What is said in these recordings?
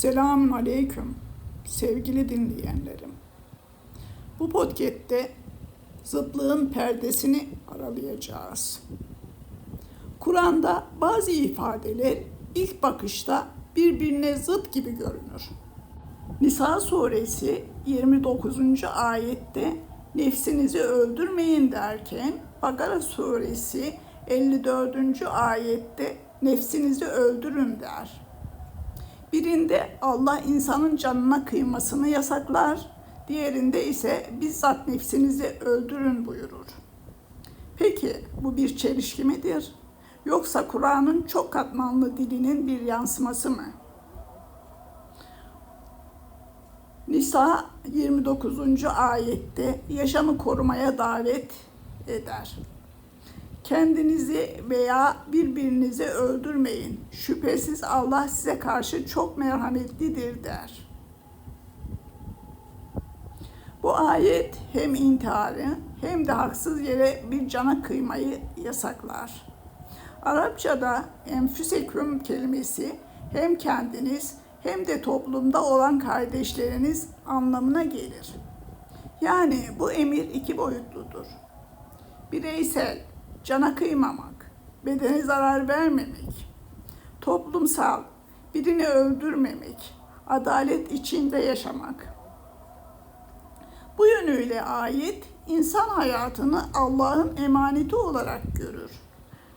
Selamun Aleyküm sevgili dinleyenlerim. Bu podcast'te zıtlığın perdesini aralayacağız. Kur'an'da bazı ifadeler ilk bakışta birbirine zıt gibi görünür. Nisa suresi 29. ayette nefsinizi öldürmeyin derken Bakara suresi 54. ayette nefsinizi öldürün der. Birinde Allah insanın canına kıymasını yasaklar, diğerinde ise bizzat nefsinizi öldürün buyurur. Peki bu bir çelişki midir? Yoksa Kur'an'ın çok katmanlı dilinin bir yansıması mı? Nisa 29. ayette yaşamı korumaya davet eder. Kendinizi veya birbirinizi öldürmeyin. Şüphesiz Allah size karşı çok merhametlidir der. Bu ayet hem intiharı hem de haksız yere bir cana kıymayı yasaklar. Arapçada enfüseküm kelimesi hem kendiniz hem de toplumda olan kardeşleriniz anlamına gelir. Yani bu emir iki boyutludur. Bireysel, cana kıymamak, bedene zarar vermemek, toplumsal, birini öldürmemek, adalet içinde yaşamak. Bu yönüyle ayet insan hayatını Allah'ın emaneti olarak görür.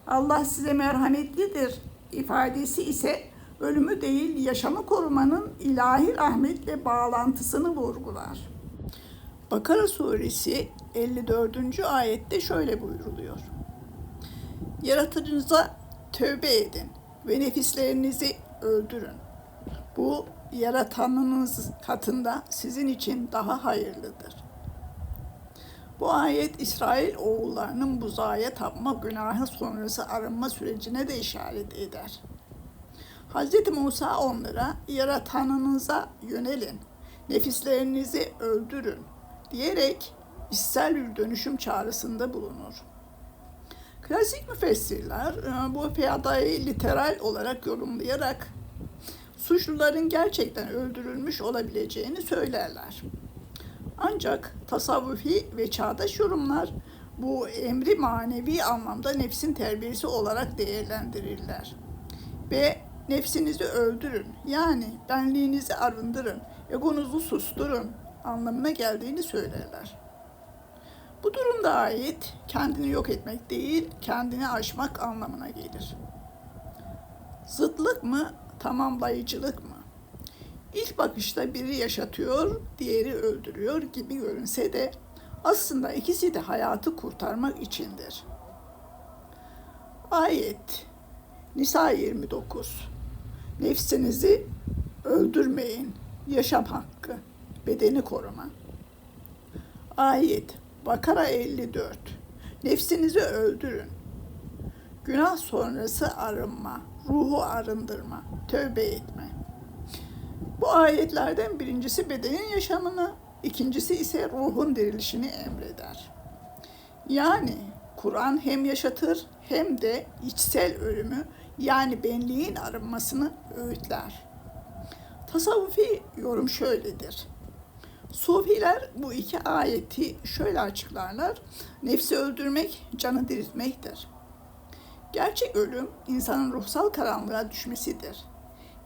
Allah size merhametlidir ifadesi ise ölümü değil yaşamı korumanın ilahi rahmetle bağlantısını vurgular. Bakara suresi 54. ayette şöyle buyruluyor. Yaratıcınıza tövbe edin ve nefislerinizi öldürün. Bu yaratanınız katında sizin için daha hayırlıdır. Bu ayet İsrail oğullarının buzağıya tapma günahı sonrası arınma sürecine de işaret eder. Hz. Musa onlara yaratanınıza yönelin, nefislerinizi öldürün diyerek içsel bir dönüşüm çağrısında bulunur. Klasik müfessirler e, bu piyadayı literal olarak yorumlayarak suçluların gerçekten öldürülmüş olabileceğini söylerler. Ancak tasavvufi ve çağdaş yorumlar bu emri manevi anlamda nefsin terbiyesi olarak değerlendirirler. Ve nefsinizi öldürün yani benliğinizi arındırın, egonuzu susturun anlamına geldiğini söylerler. Bu durumda ayet kendini yok etmek değil, kendini aşmak anlamına gelir. Zıtlık mı, tamamlayıcılık mı? İlk bakışta biri yaşatıyor, diğeri öldürüyor gibi görünse de aslında ikisi de hayatı kurtarmak içindir. Ayet Nisa 29 Nefsinizi öldürmeyin. Yaşam hakkı. Bedeni koruma. Ayet Bakara 54 Nefsinizi öldürün. Günah sonrası arınma, ruhu arındırma, tövbe etme. Bu ayetlerden birincisi bedenin yaşamını, ikincisi ise ruhun dirilişini emreder. Yani Kur'an hem yaşatır hem de içsel ölümü yani benliğin arınmasını öğütler. Tasavvufi yorum şöyledir. Sufiler bu iki ayeti şöyle açıklarlar. Nefsi öldürmek, canı diriltmektir. Gerçek ölüm insanın ruhsal karanlığa düşmesidir.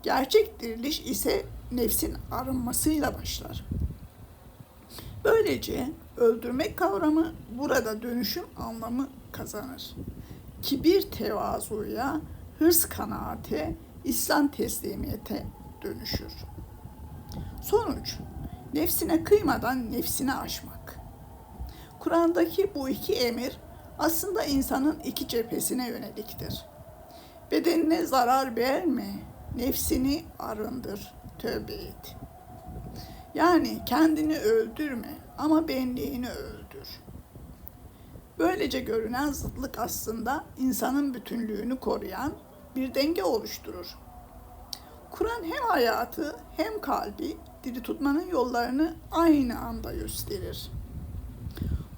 Gerçek diriliş ise nefsin arınmasıyla başlar. Böylece öldürmek kavramı burada dönüşüm anlamı kazanır. Kibir tevazuya, hırs kanaate, İslam teslimiyete dönüşür. Sonuç, nefsine kıymadan nefsini aşmak. Kur'an'daki bu iki emir aslında insanın iki cephesine yöneliktir. Bedenine zarar verme, nefsini arındır, tövbe et. Yani kendini öldürme ama benliğini öldür. Böylece görünen zıtlık aslında insanın bütünlüğünü koruyan bir denge oluşturur. Kur'an hem hayatı hem kalbi diri tutmanın yollarını aynı anda gösterir.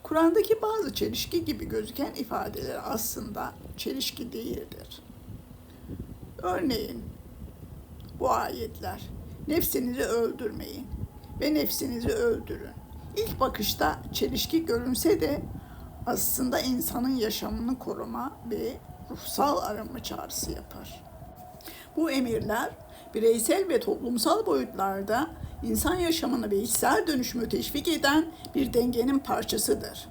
Kur'an'daki bazı çelişki gibi gözüken ifadeler aslında çelişki değildir. Örneğin bu ayetler Nefsinizi öldürmeyin ve nefsinizi öldürün. İlk bakışta çelişki görünse de aslında insanın yaşamını koruma ve ruhsal arınma çağrısı yapar. Bu emirler bireysel ve toplumsal boyutlarda insan yaşamını ve içsel dönüşümü teşvik eden bir dengenin parçasıdır.